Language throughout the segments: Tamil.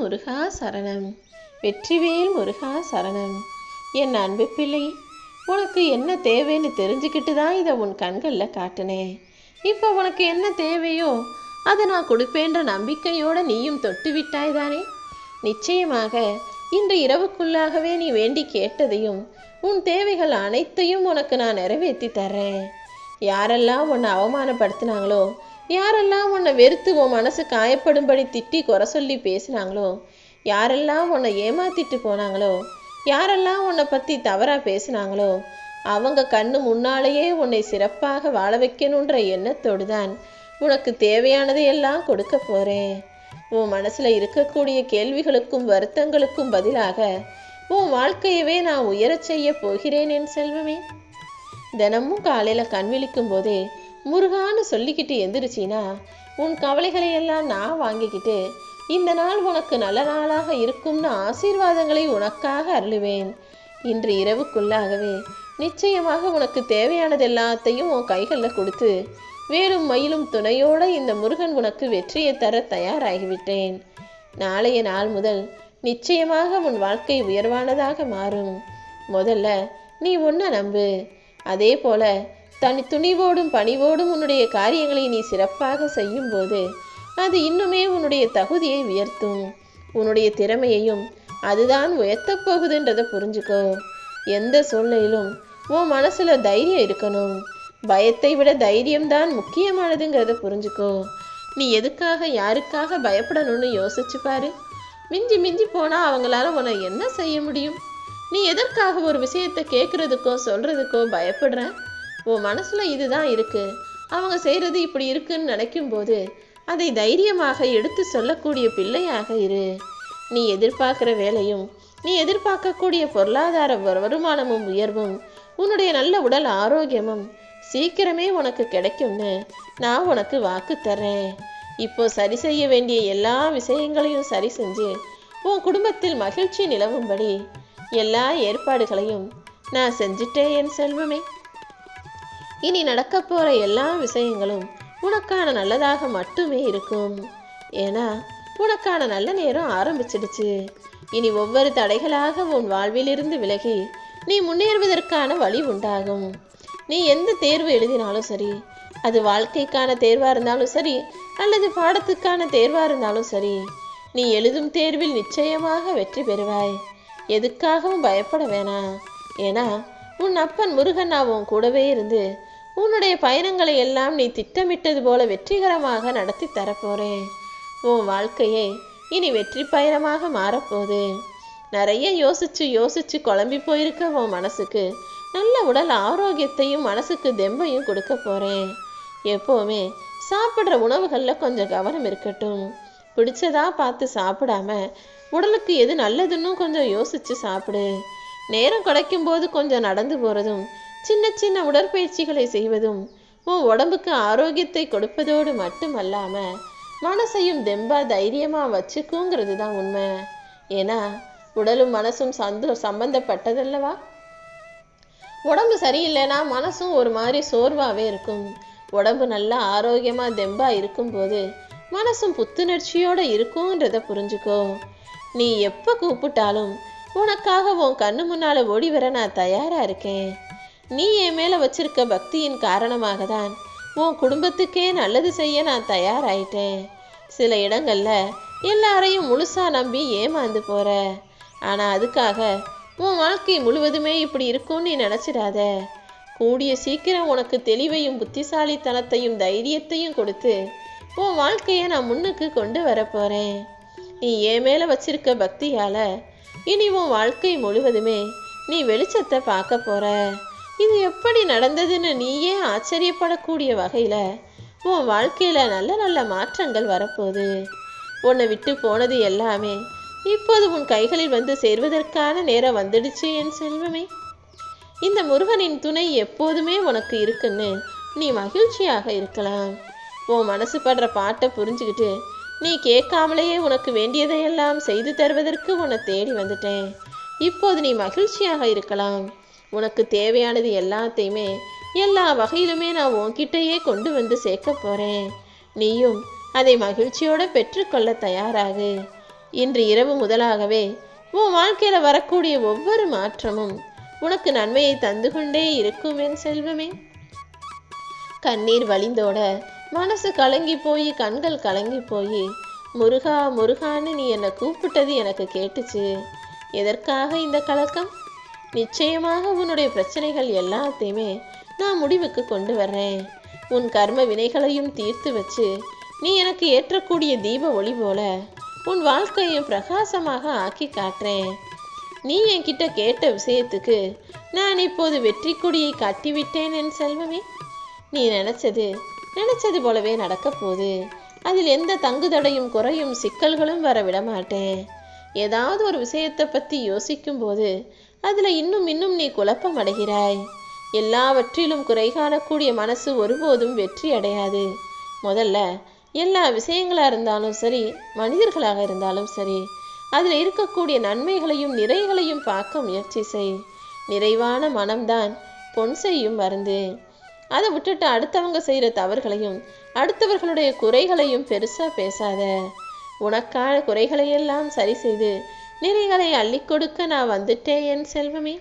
முருகா சரணம். வெற்றிவேல் முருகா சரணம். என் அன்பு பிள்ளை உனக்கு என்ன தேவைன்னு தெரிஞ்சுக்கிட்டு தான் இதை உன் கண்களில் காட்டினேன் இப்போ உனக்கு என்ன தேவையோ அதை நான் கொடுப்பேன்ற நம்பிக்கையோட நீயும் தொட்டு விட்டாய் தானே? நிச்சயமாக இன்று இரவுக்குள்ளாகவே நீ வேண்டி கேட்டதையும் உன் தேவைகள் அனைத்தையும் உனக்கு நான் நிறைவேற்றி தர்றேன். யாரெல்லாம் உன்னை அவமானப்படுத்தினாங்களோ யாரெல்லாம் உன்னை வெறுத்து உன் மனசு காயப்படும்படி திட்டி குறை சொல்லி பேசினாங்களோ யாரெல்லாம் உன்னை ஏமாத்திட்டு போனாங்களோ யாரெல்லாம் உன்னை பற்றி தவறாக பேசினாங்களோ அவங்க கண்ணு முன்னாலேயே உன்னை சிறப்பாக வாழ வைக்கணுன்ற எண்ணத்தோடு தான் உனக்கு தேவையானதையெல்லாம் கொடுக்க போகிறேன் உன் மனசில் இருக்கக்கூடிய கேள்விகளுக்கும் வருத்தங்களுக்கும் பதிலாக உன் வாழ்க்கையவே நான் உயரச் செய்ய போகிறேன் என் செல்வமே. தினமும் காலையில் கண் விழிக்கும் போதே முருகான்னு சொல்லிக்கிட்டு எந்திரிச்சினா உன் கவலைகளை எல்லாம் நான் வாங்கிக்கிட்டு இந்த நாள் உனக்கு நல்ல நாளாக இருக்கும்னு ஆசீர்வாதங்களை உனக்காக அருளுவேன். இன்று இரவுக்குள்ளாகவே நிச்சயமாக உனக்கு தேவையானது எல்லாத்தையும் உன் கைகளில் கொடுத்து வேலும் மயிலும் துணையோட இந்த முருகன் உனக்கு வெற்றியை தர தயாராகிவிட்டேன். நாளைய நாள் முதல் நிச்சயமாக உன் வாழ்க்கை உயர்வானதாக மாறும். முதல்ல நீ ஒன்றை நம்பு. அதே போல தனி துணிவோடும் பணிவோடும் உன்னுடைய காரியங்களை நீ சிறப்பாக செய்யும்போது அது இன்னுமே உன்னுடைய தகுதியை உயர்த்தும். உன்னுடைய திறமையையும் அதுதான் உயர்த்தப் போகுதுன்றதை புரிஞ்சுக்கோ. எந்த சூழ்நிலையிலும் உன் மனசுல தைரியம் இருக்கணும். பயத்தை விட தைரியம்தான் முக்கியமானதுங்கிறத புரிஞ்சுக்கோ. நீ எதுக்காக யாருக்காக பயப்படணும்னு யோசிச்சு பாரு. மிஞ்சி மிஞ்சி போனா அவங்களால உன்னை என்ன செய்ய முடியும்? நீ எதற்காக ஒரு விஷயத்தை கேட்குறதுக்கோ சொல்றதுக்கோ பயப்படுற? உன் மனசுல இதுதான் இருக்கு. அவங்க செய்யறது இப்படி இருக்குன்னு நினைக்கும் போது அதை தைரியமாக எடுத்து சொல்லக்கூடிய பிள்ளையாக இரு. நீ எதிர்பார்க்குற வேலையும் நீ எதிர்பார்க்கக்கூடிய பொருளாதார வரு- வருமானமும் உயர்வும் உன்னுடைய நல்ல உடல் ஆரோக்கியமும் சீக்கிரமே உனக்கு கிடைக்கும்னு நான் உனக்கு வாக்கு தர்றேன். இப்போ சரி செய்ய வேண்டிய எல்லா விஷயங்களையும் சரி செஞ்சு உன் குடும்பத்தில் மகிழ்ச்சி நிலவும்படி எல்லா ஏற்பாடுகளையும் நான் செஞ்சுட்டேன் என் செல்வமே. இனி நடக்கப் போகிற எல்லா விஷயங்களும் உனக்கான நல்லதாக மட்டுமே இருக்கும். ஏன்னா உனக்கான நல்ல நேரம் ஆரம்பிச்சிடுச்சு. இனி ஒவ்வொரு தடைகளாக உன் வாழ்விலிருந்து விலகி நீ முன்னேறுவதற்கான வழி உண்டாகும். நீ எந்த தேர்வு எழுதினாலும் சரி அது வாழ்க்கைக்கான தேர்வாக இருந்தாலும் சரி அல்லது பாடத்துக்கான தேர்வாக இருந்தாலும் சரி நீ எழுதும் தேர்வில் நிச்சயமாக வெற்றி பெறுவாய். எதுக்காகவும் பயப்பட வேணாம். ஏன்னா உன் அப்பன் முருகன் நான் உன் கூடவே இருந்து உன்னுடைய பயணங்களை எல்லாம் நீ திட்டமிட்டது போல வெற்றிகரமாக நடத்தி தரப்போறேன் உன் வாழ்க்கையே இனி வெற்றி பயணமாக மாறப்போகுது. நிறைய யோசிச்சு யோசிச்சு குழம்பி போயிருக்க உன் மனசுக்கு நல்ல உடல் ஆரோக்கியத்தையும் மனசுக்கு தெம்பையும் கொடுக்க போறேன் எப்போவுமே சாப்பிட்ற உணவுகளில் கொஞ்சம் கவனம் இருக்கட்டும். பிடிச்சதா பார்த்து சாப்பிடாம உடலுக்கு எது நல்லதுன்னு கொஞ்சம் யோசிச்சு சாப்பிடு. நேரம் கிடைக்கும் போது கொஞ்சம் நடந்து போறதும் சின்ன சின்ன உடற்பயிற்சிகளை செய்வதும் உன் உடம்புக்கு ஆரோக்கியத்தை கொடுப்பதோடு மட்டுமல்லாம மனசையும் தெம்பா தைரியமா வச்சுக்குங்கிறது தான் உண்மை. ஏன்னா உடலும் மனசும் சந்தோ சம்பந்தப்பட்டதல்லவா? உடம்பு சரியில்லைன்னா மனசும் ஒரு மாதிரி சோர்வாகவே இருக்கும். உடம்பு நல்லா ஆரோக்கியமாக தெம்பா இருக்கும்போது மனசும் புத்துணர்ச்சியோடு இருக்கும்ன்றத புரிஞ்சுக்கோ. நீ எப்போ கூப்பிட்டாலும் உனக்காக உன் கண்ணு முன்னால் ஓடி வர நான் தயாராக இருக்கேன். நீ என் மேலே வச்சிருக்க பக்தியின் காரணமாக தான் உன் குடும்பத்துக்கே நல்லது செய்ய நான் தயாராயிட்டேன். சில இடங்களில் எல்லாரையும் முழுசாக நம்பி ஏமாந்து போகிற ஆனால் அதுக்காக உன் வாழ்க்கை முழுவதுமே இப்படி இருக்கும்னு நீ நினச்சிடாத. கூடிய சீக்கிரம் உனக்கு தெளிவையும் புத்திசாலித்தனத்தையும் தைரியத்தையும் கொடுத்து உன் வாழ்க்கையை நான் முன்னுக்கு கொண்டு வர நீ என் மேலே வச்சிருக்க பக்தியால் இனி உன் வாழ்க்கை முழுவதுமே நீ வெளிச்சத்தை பார்க்க போகிற இது எப்படி நடந்ததுன்னு நீயே ஆச்சரியப்படக்கூடிய வகையில் உன் வாழ்க்கையில் நல்ல நல்ல மாற்றங்கள் வரப்போகுது. உன்னை விட்டு போனது எல்லாமே இப்போது உன் கைகளில் வந்து சேர்வதற்கான நேரம் வந்துடுச்சு என் செல்வமே. இந்த முருகனின் துணை எப்போதுமே உனக்கு இருக்குன்னு நீ மகிழ்ச்சியாக இருக்கலாம். உன் மனசு படுற பாட்டை புரிஞ்சுக்கிட்டு நீ கேட்காமலேயே உனக்கு வேண்டியதையெல்லாம் செய்து தருவதற்கு உன்னை தேடி வந்துட்டேன். இப்போது நீ மகிழ்ச்சியாக இருக்கலாம். உனக்கு தேவையானது எல்லாத்தையுமே எல்லா வகையிலுமே நான் உன்கிட்டயே கொண்டு வந்து சேர்க்க போறேன். நீயும் அதை மகிழ்ச்சியோடு பெற்றுக்கொள்ள தயாராகு. இன்று இரவு முதலாகவே உன் வாழ்க்கையில வரக்கூடிய ஒவ்வொரு மாற்றமும் உனக்கு நன்மையை தந்து கொண்டே இருக்கும் என் செல்வமே. கண்ணீர் வழிந்தோட மனசு கலங்கி போய் கண்கள் கலங்கி போய் முருகா முருகான்னு நீ என்னை கூப்பிட்டது எனக்கு கேட்டுச்சு. எதற்காக இந்த கலக்கம்? நிச்சயமாக உன்னுடைய பிரச்சனைகள் எல்லாத்தையுமே நான் முடிவுக்கு கொண்டு வர்றேன். உன் கர்ம வினைகளையும் தீர்த்து வச்சு நீ எனக்கு ஏற்றக்கூடிய தீப ஒளி போல உன் வாழ்க்கையும் பிரகாசமாக ஆக்கி காட்டுறேன். நீ என்கிட்ட கேட்ட விஷயத்துக்கு நான் இப்போது வெற்றி கொடியை கட்டிவிட்டேன் என் செல்வமே. நீ நினைச்சது நினைச்சது போலவே நடக்க போகுது. அதில் எந்த தங்குதடையும் குறையும் சிக்கல்களும் வர விட மாட்டேன் ஏதாவது ஒரு விஷயத்தை பற்றி யோசிக்கும் போது அதில் இன்னும் இன்னும் நீ குழப்பம் அடைகிறாய் எல்லாவற்றிலும் குறை காணக்கூடிய மனசு ஒருபோதும் வெற்றி அடையாது. முதல்ல எல்லா விஷயங்களாக இருந்தாலும் சரி மனிதர்களாக இருந்தாலும் சரி அதில் இருக்கக்கூடிய நன்மைகளையும் நிறைகளையும் பார்க்க முயற்சி செய். நிறைவான மனம்தான் பொன் செய்யும் மருந்து. அதை விட்டுட்டு அடுத்தவங்க செய்கிற தவறுகளையும் அடுத்தவர்களுடைய குறைகளையும் பெருசாக பேசாத. உனக்கான குறைகளையெல்லாம் சரி செய்து நிறைகளை அள்ளி கொடுக்க நான் வந்துட்டேன் என் செல்வமே.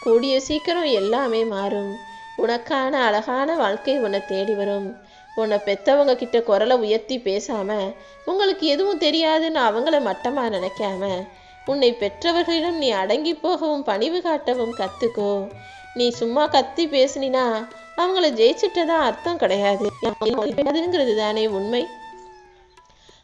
கூடிய சீக்கிரம் எல்லாமே மாறும். உனக்கான அழகான வாழ்க்கை உன்னை தேடி வரும். உன்னை பெத்தவங்க கிட்ட குரலை உயர்த்தி பேசாம உங்களுக்கு எதுவும் தெரியாதுன்னு அவங்கள மட்டமா நினைக்காம உன்னை பெற்றவர்களிடம் நீ அடங்கி போகவும் பணிவு காட்டவும் கத்துக்கோ. நீ சும்மா கத்தி பேசுனினா அவங்கள ஜெயிச்சிட்டதா அர்த்தம் கிடையாது. அதுங்கிறது தானே உண்மை.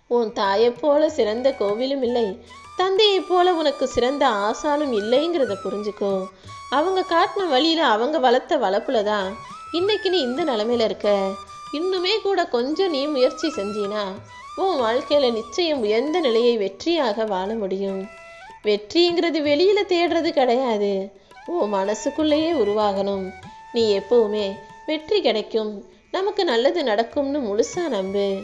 உன் தாயைப் போல சிறந்த கோவிலும் இல்லை. தந்தையைப் போல உனக்கு சிறந்த ஆசானும் இல்லைங்கிறத புரிஞ்சுக்கோ. அவங்க காட்டின வழியில அவங்க வளர்த்த வளர்ப்புல தான் இன்னைக்கு நீ இந்த நிலமையில இருக்க? இன்னுமே கூட கொஞ்சம் நீ முயற்சி செஞ்சீனா உன் வாழ்க்கையில நிச்சயம் உயர்ந்த நிலையை வெற்றியாக வாழ முடியும். வெற்றிங்கிறது வெளியில தேடுறது கிடையாது. உன் மனசுக்குள்ளேயே உருவாகணும். நீ எப்பவுமே வெற்றி கிடைக்கும். நமக்கு நல்லது நடக்கும்னு முழுசா நம்பு.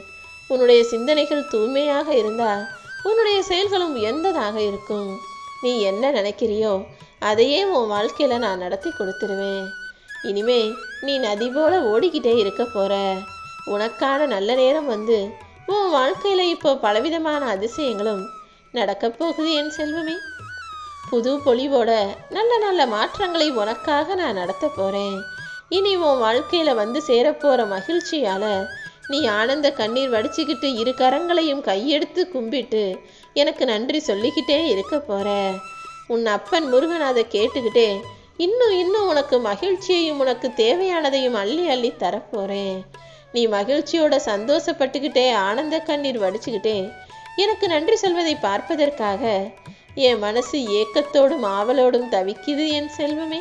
உன்னுடைய சிந்தனைகள் தூய்மையாக இருந்தால் உன்னுடைய செயல்களும் எந்ததாக இருக்கும்? நீ என்ன நினைக்கிறியோ அதையே உன் வாழ்க்கையில் நான் நடத்தி கொடுத்துருவேன். இனிமே நீ நதி போல ஓடிக்கிட்டே இருக்க போற. உனக்கான நல்ல நேரம் வந்து உன் வாழ்க்கையில் இப்போ பலவிதமான அதிசயங்களும் நடக்கப் போகுது என் செல்வமே. புது பொலிவோட நல்ல நல்ல மாற்றங்களை உனக்காக நான் நடத்த போகிறேன் இனி உன் வாழ்க்கையில் வந்து சேரப்போகிற மகிழ்ச்சியால் நீ ஆனந்த கண்ணீர் வடிச்சுக்கிட்டு இரு கரங்களையும் கையெடுத்து கும்பிட்டு எனக்கு நன்றி சொல்லிக்கிட்டே இருக்க போற. உன் அப்பன் முருகன் அதை கேட்டுக்கிட்டே இன்னும் இன்னும் உனக்கு மகிழ்ச்சியையும் உனக்கு தேவையானதையும் அள்ளி அள்ளி தரப்போறேன் நீ மகிழ்ச்சியோட சந்தோஷப்பட்டுக்கிட்டே ஆனந்த கண்ணீர் வடிச்சுக்கிட்டே எனக்கு நன்றி சொல்வதை பார்ப்பதற்காக என் மனசு ஏக்கத்தோடும் ஆவலோடும் தவிக்குது என் செல்வமே.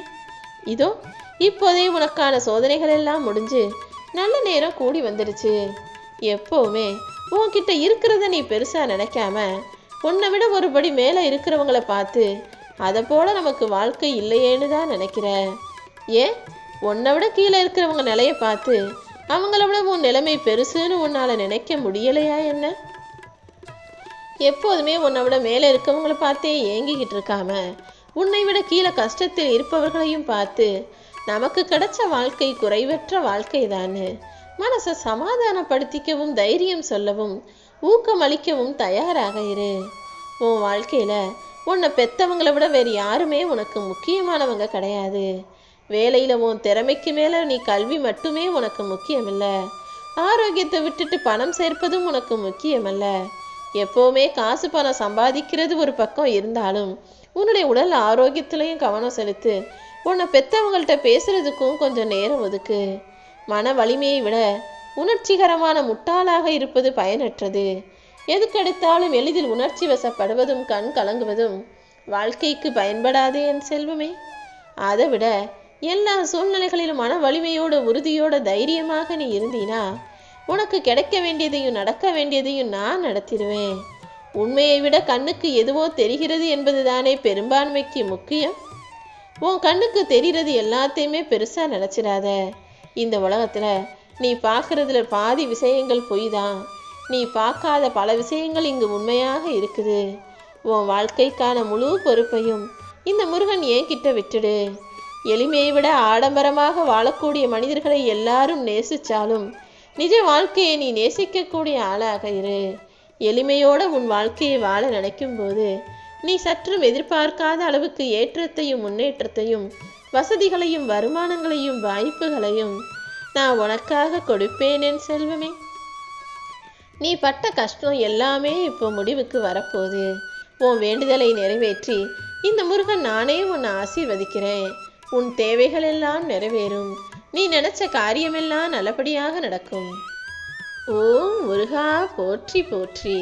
இதோ இப்போதே உனக்கான சோதனைகள் எல்லாம் முடிஞ்சு நல்ல நேரம் கூடி வந்துடுச்சு. எப்போவுமே உன்கிட்ட இருக்கிறத நீ பெருசா நினைக்காம உன்னை விட ஒருபடி மேலே இருக்கிறவங்கள பார்த்து அதை போல நமக்கு வாழ்க்கை இல்லையேன்னு தான் நினைக்கிற. ஏன் உன்னை விட கீழே இருக்கிறவங்க நிலைய பார்த்து அவங்கள விட உன் நிலைமை பெருசுன்னு உன்னால நினைக்க முடியலையா என்ன? எப்போதுமே உன்னை விட மேலே இருக்கவங்கள பார்த்தே ஏங்கிக்கிட்டு இருக்காம உன்னை விட கீழே கஷ்டத்தில் இருப்பவர்களையும் பார்த்து நமக்கு கிடைச்ச வாழ்க்கை குறைவற்ற வாழ்க்கை தானே மனசை சமாதானப்படுத்திக்கவும் தைரியம் சொல்லவும் ஊக்கம் அளிக்கவும் தயாராக இரு. உன் வாழ்க்கையில உன்னை பெத்தவங்களை விட வேறு யாருமே உனக்கு முக்கியமானவங்க கிடையாது. வேலையில் உன் திறமைக்கு மேலே நீ கல்வி மட்டுமே உனக்கு முக்கியமில்ல. ஆரோக்கியத்தை விட்டுட்டு பணம் சேர்ப்பதும் உனக்கு முக்கியமல்ல. எப்போவுமே காசு பணம் சம்பாதிக்கிறது ஒரு பக்கம் இருந்தாலும் உன்னுடைய உடல் ஆரோக்கியத்திலையும் கவனம் செலுத்து உன்னை பெத்தவங்கள்ட்ட பேசுறதுக்கும் கொஞ்சம் நேரம் ஒதுக்கு. மன வலிமையை விட உணர்ச்சிகரமான முட்டாளாக இருப்பது பயனற்றது. எதுக்கெடுத்தாலும் எளிதில் உணர்ச்சி வசப்படுவதும் கண் கலங்குவதும் வாழ்க்கைக்கு பயன்படாதே என் செல்வமே. அதை விட எல்லா சூழ்நிலைகளிலும் மன வலிமையோட உறுதியோட தைரியமாக நீ இருந்தீனா உனக்கு கிடைக்க வேண்டியதையும் நடக்க வேண்டியதையும் நான் நடத்திடுவேன். உண்மையை விட கண்ணுக்கு எதுவோ தெரிகிறது என்பதுதானே பெரும்பான்மைக்கு முக்கியம். உன் கண்ணுக்கு தெரிகிறது எல்லாத்தையுமே பெருசாக நினச்சிடாத. இந்த உலகத்தில் நீ பார்க்கறதுல பாதி விஷயங்கள் பொய் தான் நீ பார்க்காத பல விஷயங்கள் இங்கு உண்மையாக இருக்குது. உன் வாழ்க்கைக்கான முழு பொறுப்பையும் இந்த முருகன் ஏன் கிட்ட விட்டுடு. எளிமையை விட ஆடம்பரமாக வாழக்கூடிய மனிதர்களை எல்லாரும் நேசிச்சாலும் நிஜ வாழ்க்கையை நீ நேசிக்கக்கூடிய ஆளாக இரு. எளிமையோட உன் வாழ்க்கையை வாழ நினைக்கும் போது நீ சற்றும் எதிர்பார்க்காத அளவுக்கு ஏற்றத்தையும் முன்னேற்றத்தையும் வசதிகளையும் வருமானங்களையும் வாய்ப்புகளையும் நான் உனக்காக கொடுப்பேன் என் செல்வமே. நீ பட்ட கஷ்டம் எல்லாமே இப்போ முடிவுக்கு வரப்போகுது. உன் வேண்டுதலை நிறைவேற்றி இந்த முருகன் நானே உன்னை ஆசீர்வதிக்கிறேன். உன் தேவைகள் எல்லாம் நிறைவேறும். நீ நினைச்ச காரியமெல்லாம் நல்லபடியாக நடக்கும். ஓம் முருகா போற்றி போற்றி.